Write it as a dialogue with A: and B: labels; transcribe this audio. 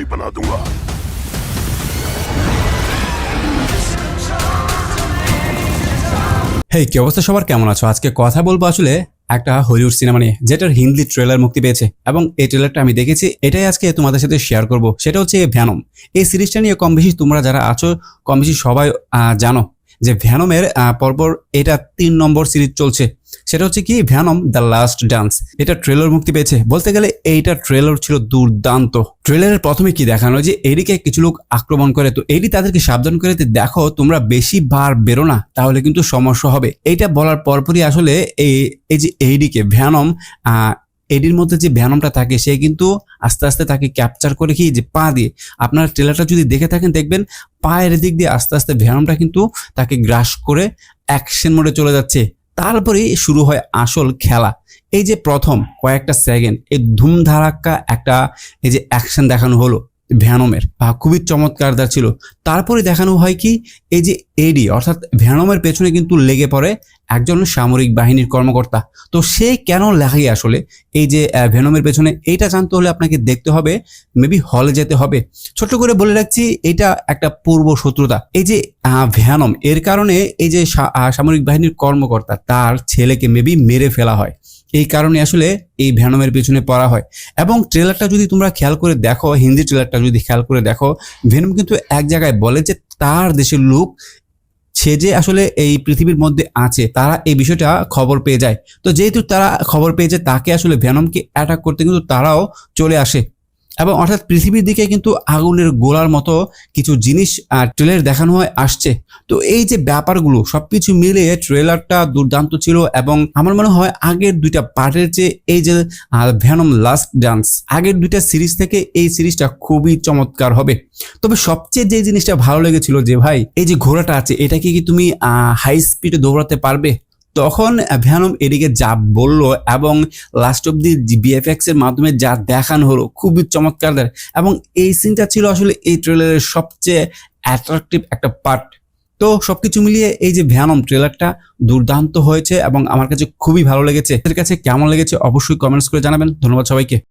A: ही बना दूंगा
B: হেই কি অবস্থা সবার কেমন আছো আজকে কথা বলবো আসলে একটা হলিউড সিনেমা নিয়ে যেটার হিন্দি ট্রেলার মুক্তি পেয়েছে এবং এই ট্রেলারটা আমি দেখেছি এটাই আজকে তোমাদের সাথে শেয়ার করব সেটা হচ্ছে ভ্যানম এই সিরিজটা নিয়ে কম বেশি তোমরা যারা আছো কম বেশি সবাই আহ, জানো যে ভ্যানমের পরপর এটা তিন নম্বর সিরিজ চলছে। সেটা হচ্ছে কি? ভ্যানম দ্য লাস্ট ডান্স এটা ট্রেলার মুক্তি পেয়েছে। বলতে গেলে এইটা ট্রেলার ছিল দুর্দান্ত। ট্রেলারের প্রথমে কি দেখানো যে এডিকে কিছু লোক আক্রমণ করে। তো এডি তাদেরকে সাবধান করে দেখো, তোমরা বেশি বার বেরো না, তাহলে কিন্তু সমস্যা হবে। এইটা বলার পরপরই আসলে এই এই যে এইডিকে ভ্যানম এডির মধ্যে যে ভ্যানমটা থাকে, সে কিন্তু আস্তে আস্তে তাকে ক্যাপচার করে কি, যে পা দিয়ে। আপনারা ট্রেলারটা যদি দেখে থাকেন, দেখবেন পায়ের দিক দিয়ে আস্তে আস্তে ভ্যানমটা কিন্তু তাকে গ্রাস করে অ্যাকশন মোডে চলে যাচ্ছে। তারপরেই শুরু হয় আসল খেলা। এই যে প্রথম কয়েকটা সেকেন্ড এই ধুমধারাক্কা একটা এই যে অ্যাকশন দেখানো হলো। ভ্যানমের বা খুবই চমৎকারদার ছিল। তারপরে দেখানো হয় কি এই যে এডি অর্থাৎ ভ্যানমের পেছনে কিন্তু লেগে পড়ে একজন সামরিক বাহিনীর কর্মকর্তা। তো সে কেন লাগে আসলে? এই যে আহ, ভেনমের পেছনে এইটা জানতে হলে আপনাকে দেখতে হবে মেবি হলে যেতে হবে। ছোট্ট করে বলে রাখছি এটা একটা পূর্ব শত্রুতা। এই যে ভ্যানম এর কারণে এই যে সামরিক বাহিনীর কর্মকর্তা তার ছেলেকে মেবি মেরে ফেলা হয়। এই কারণে আসলে এই ভ্যানমের পেছনে পড়া হয়। এবং ট্রেলারটা যদি তোমরা খেয়াল করে দেখো, হিন্দি ট্রেলারটা যদি খেয়াল করে দেখো ভেনম কিন্তু এক জায়গায় বলে যে তার দেশের লোক সে যে আসলে এই পৃথিবীর মধ্যে আছে, তারা এই বিষয়টা খবর পেয়ে যায়। তো যেহেতু তারা খবর পেয়ে তাকে আসলে ভ্যানমকে অ্যাটাক করতে কিন্তু তারাও চলে আসে। এবং অর্থাৎ পৃথিবীর দিকে কিন্তু আগুনের গোলার মতো কিছু জিনিস ট্রেলার দেখানো হয়, আসছে। তো এই যে ব্যাপারগুলো, সবকিছু মিলে ট্রেলারটা দুর্দান্ত ছিল এবং আমার মনে হয় আগের দুইটা পার্টের যে এই যে ভ্যানম লাস্ট ডান্স আগের দুইটা সিরিজ থেকে এই সিরিজটা খুবই চমৎকার হবে। তবে সবচেয়ে যে জিনিসটা ভালো লেগেছিল যে, ভাই, এই যে ঘোড়াটা আছে, এটাকে কি তুমি হাই স্পিডে দৌড়াতে পারবে? তখন ভ্যানম এদিকে যা বলল এবং লাস্ট অব দি বিএফএক্স এর মাধ্যমে যা দেখানো হলো খুবই চমৎকার এবং এই সিনটা ছিল আসলে এই ট্রেলারের সবচেয়ে অ্যাট্রাকটিভ একটা পার্ট তো সবকিছু মিলিয়ে এই যে ভ্যানম ট্রেলারটা দুর্দান্ত হয়েছে এবং আমার কাছে খুবই ভালো লেগেছে। এর কাছে কেমন লেগেছে অবশ্যই কমেন্টস করে জানাবেন। ধন্যবাদ সবাইকে।